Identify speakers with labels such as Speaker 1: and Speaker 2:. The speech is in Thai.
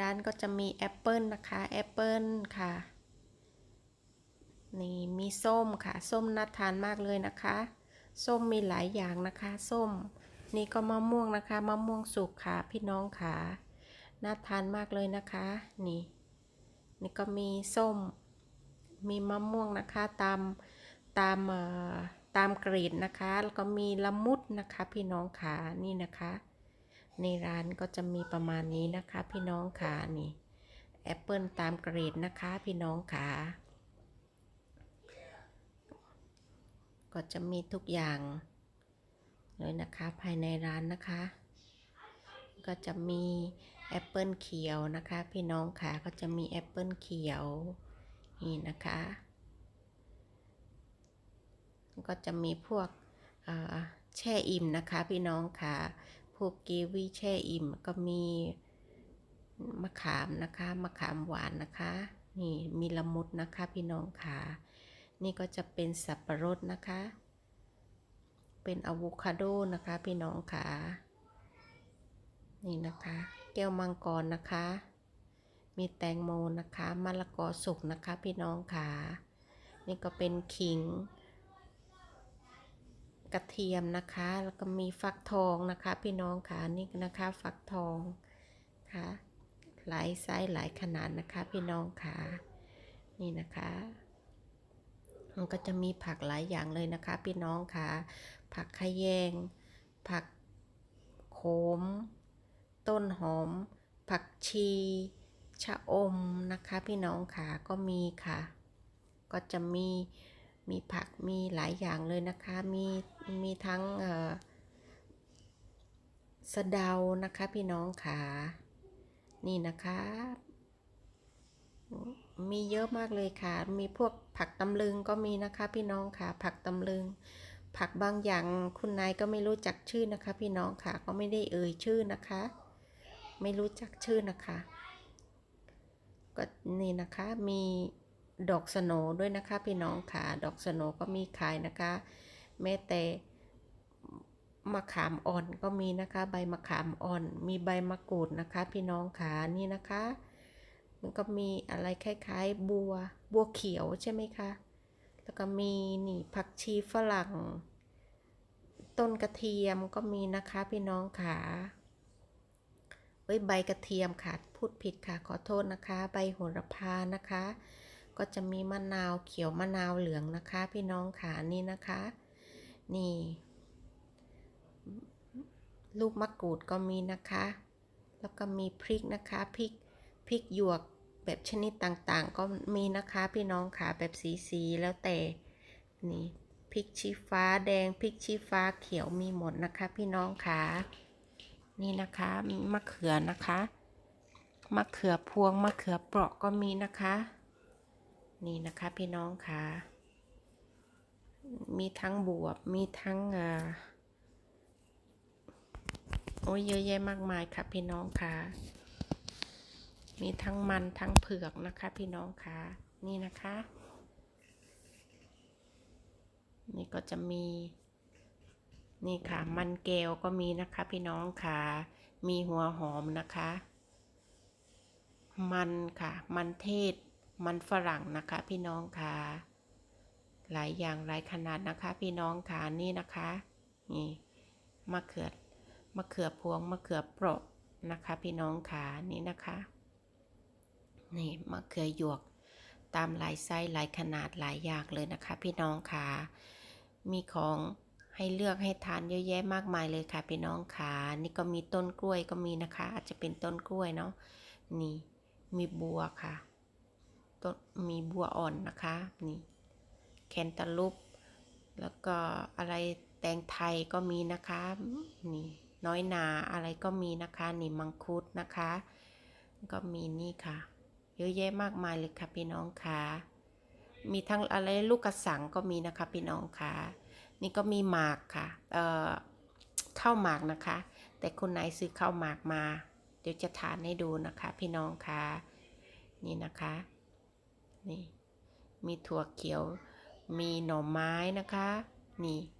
Speaker 1: ร้านก็จะมีแอปเปิลนะคะแอปเปิลค่ะ นี่มีส้มค่ะ ส้มน่าทานมากเลยนะคะ ส้มมีหลายอย่างนะคะ ส้ม นี่ก็มะม่วงนะคะ มะม่วงสุกค่ะ พี่น้องค่ะ น่าทานมากเลยนะคะ นี่ นี่ก็มีส้ม มีมะม่วงนะคะตามตามตามเกรดนะคะ แล้วก็มีละมุดนะคะ พี่น้องค่ะ นี่นะคะ ในร้านก็จะมีประมาณนี้นะคะ พี่น้องค่ะนี่แอปเปิลตามเกรดนะคะ พี่น้องค่ะก็จะมีทุกอย่างเลยนะคะภายในร้านนะคะ ก็จะมีแอปเปิลเขียวนะคะ พี่น้องค่ะก็จะมีแอปเปิลเขียวนี่นะคะก็จะมีพวกแช่อิ่มนะคะ พี่น้องค่ะ พวกกีวีแช่อิ่มก็มีมะขามนะคะ มะขามหวานนะคะ นี่มีละมุดนะคะพี่น้องค่ะนี่ก็จะเป็นสับปะรดนะคะ เป็นอะโวคาโดนะคะพี่น้องค่ะนี่นะคะ แก้วมังกรนะคะ มีแตงโมนะคะ มะละกอสุกนะคะพี่น้องค่ะนี่ก็เป็นขิง กระเทียมนะคะ แล้วก็มีฟักทองนะคะ พี่น้องค่ะนี่นะคะฟักทองค่ะหลายไซส์หลายขนาดนะคะ พี่น้องค่ะนี่นะคะมันก็จะมีผักหลายอย่างเลยนะคะ พี่น้องค่ะ ผักขะแยง ผักโขม ต้นหอม ผักชี ชะอมนะคะ พี่น้องค่ะก็มีค่ะ ก็จะมี มีผักมีหลายอย่างเลยนะคะ มีมีทั้งเอ่อสะเดานะคะพี่น้องค่ะนี่นะคะ มีเยอะมากเลยค่ะ มีพวกผักตำลึงก็มีนะคะ พี่น้องค่ะ ผักตำลึง ผักบางอย่างคุณนายก็ไม่รู้จักชื่อนะคะ พี่น้องค่ะ ก็ไม่ได้เอ่ยชื่อนะคะ ไม่รู้จักชื่อนะคะ ก็นี่นะคะ มี ดอกสโนด้วยนะคะ พี่น้องค่ะ ดอกสโนก็มีขายนะคะ แม้แต่มะขามอ่อนก็มีนะคะ ใบมะขามอ่อน มีใบมะกรูดนะคะ พี่น้องค่ะนี่นะคะ มันก็มีอะไรคล้ายๆ บัวบัวเขียวใช่ไหมคะแล้วก็มีนี่ผักชีฝรั่ง ต้นกระเทียมก็มีนะคะ พี่น้องค่ะเอ้ยใบกระเทียมค่ะพูดผิดค่ะขอโทษนะคะ ใบโหระพานะคะ ก็จะมีมะนาวเขียวมะนาวเหลืองนะคะ พี่น้องค่ะนี่นะคะ นี่ ลูกมะกรูดก็มีนะคะ แล้วก็มีพริกนะคะพริกพริกหยวกแบบชนิดต่างๆ ก็มีนะคะ พี่น้องค่ะแบบสีๆแล้วแต่นี่พริกชี้ฟ้าแดงพริกชี้ฟ้าเขียวมีหมดนะคะ พี่น้องค่ะนี่นะคะมะเขือนะคะมะเขือพวงมะเขือเปราะก็มีนะคะ นี่นะคะพี่น้องค่ะ มีทั้งบวบ มีทั้งอ่อโอ้ยเยอะแยะมากมายค่ะพี่น้องค่ะ มีทั้งมันทั้งเผือกนะคะ พี่น้องค่ะ นี่นะคะ นี่ก็จะมี นี่ค่ะ มันแก้วก็มีนะคะ พี่น้องค่ะ มีหัวหอมนะคะ มันค่ะ มันเทศ มันฝรั่งนะคะพี่น้องค่ะ หลายอย่างหลายขนาดนะคะ พี่น้องค่ะนี่นะคะ นี่มะเขือมะเขือพวงมะเขือเปราะนะคะ พี่น้องค่ะนี่นะคะนี่มะเขือหยวกตามหลายไซส์หลายขนาดหลายอย่างเลยนะคะ พี่น้องค่ะ มีของให้เลือกให้ทานเยอะแยะมากมายเลยค่ะ พี่น้องค่ะนี่ก็มีต้นกล้วยก็มีนะคะ อาจจะเป็นต้นกล้วยเนาะนี่มีบัวค่ะ ต้นมีบัวอ่อนนะคะ นี่ แคนตาลูป แล้วก็อะไรแตงไทยก็มีนะคะ นี่ น้อยนาอะไรก็มีนะคะ นี่มังคุดนะคะ ก็มีนี่ค่ะ เยอะแยะมากมายเลยค่ะพี่น้องค่ะมีทั้งอะไรลูกกระสังก็มีนะคะพี่น้องค่ะ นี่ก็มีหมากค่ะ เอ่อข้าวหมากนะคะ แต่คนไหนซื้อข้าวหมากมา เดี๋ยวจะทานให้ดูนะคะ พี่น้องค่ะ นี่นะคะ นี่ มีถั่วเขียว มีหน่อไม้นะคะ นี่นี่